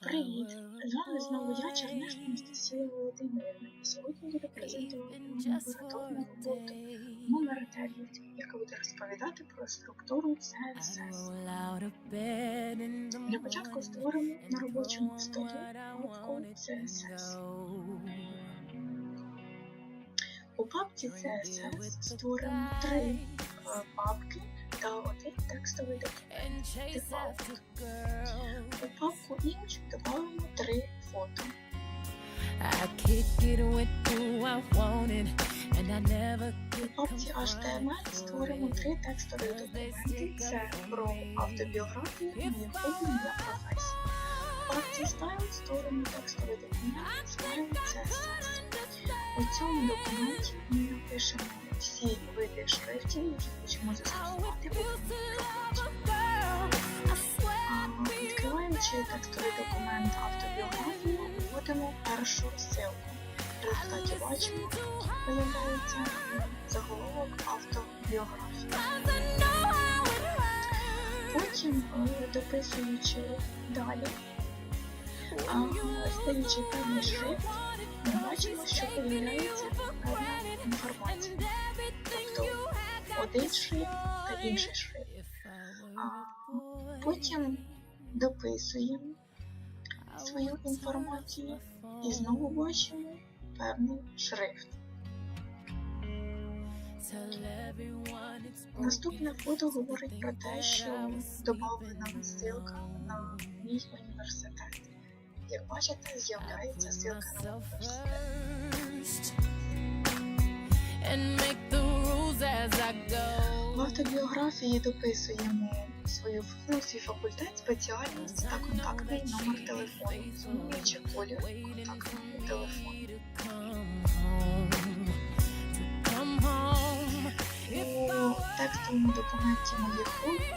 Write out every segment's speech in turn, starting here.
Привіт! З вами знову я, Чернешна Анастасія Володимирівна. Сьогодні буду презентувати вам лабораторну роботу номер 9, яка буде розповідати про структуру CSS. Для початку створимо на робочому столі папку CSS. У папці CSS створимо три папки та текстовий документ. Дефолт. У папку Image додамо три фото. I kick it with who I wanted, and I never У папці HTML створимо три текстові документи. Це про автобіографію і яку ім'я професії. У папці Style створимо текстовий документ Style CSS. У цьому документі ми напишемо всі види шрифтів, які хочемо застосувати Відкриваючи текстовий документ автобіографію, вводимо першу ссылку. В результаті бачимо, виявляється заголовок автобіографії. Потім, дописуючи далі, стаючи певний шрифт, ми бачимо, що появляється певна інформація. Тобто один шрифт та інший шрифт. Потім дописуємо свою інформацію і знову бачимо певний шрифт. Наступне фото говорить про те, що додана ссылка на мій університет. Як бачите, з'являється ссылка на університет. Автобіографії дописуємо свою фірму, свій факультет, спеціальність та контактний номер телефону, змінюючи колір контактного телефону. У текстовому документі моє хобі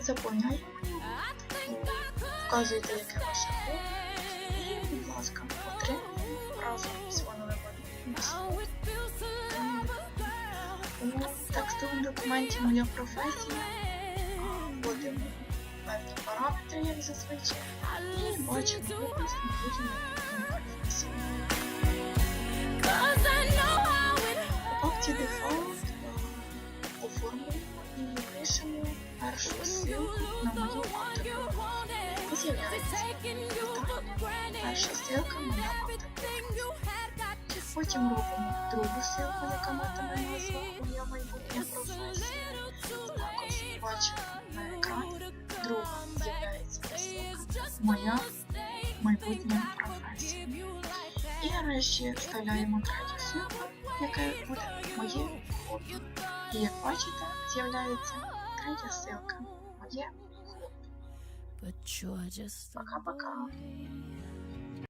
заповняємо. Його, вказуєте, яке ваше хобі, і, будь ласка, отримуємо разом з фоновим Oh, it feels to love a girl. У текстовому документі моя професія вводимо певні параметри, як зазвичай, і бачимо випис майбутньої професії. Cause I know how it У папці дефолт е, оформлюємо і пишемо першу ссылку на мою автобіографію. І з'являється вітання. Перша ссылка моя автобіографія. Потім робимо другу ссылку, яка матиме назву бачимо на екрані. Друга з'являється ссылка Моя майбутня професія. І нарешті вставляємо третю ссылку, яка буде моє хобі. І як бачите, з'являється третя ссылка Моє хобі. But you're just Пока-пока.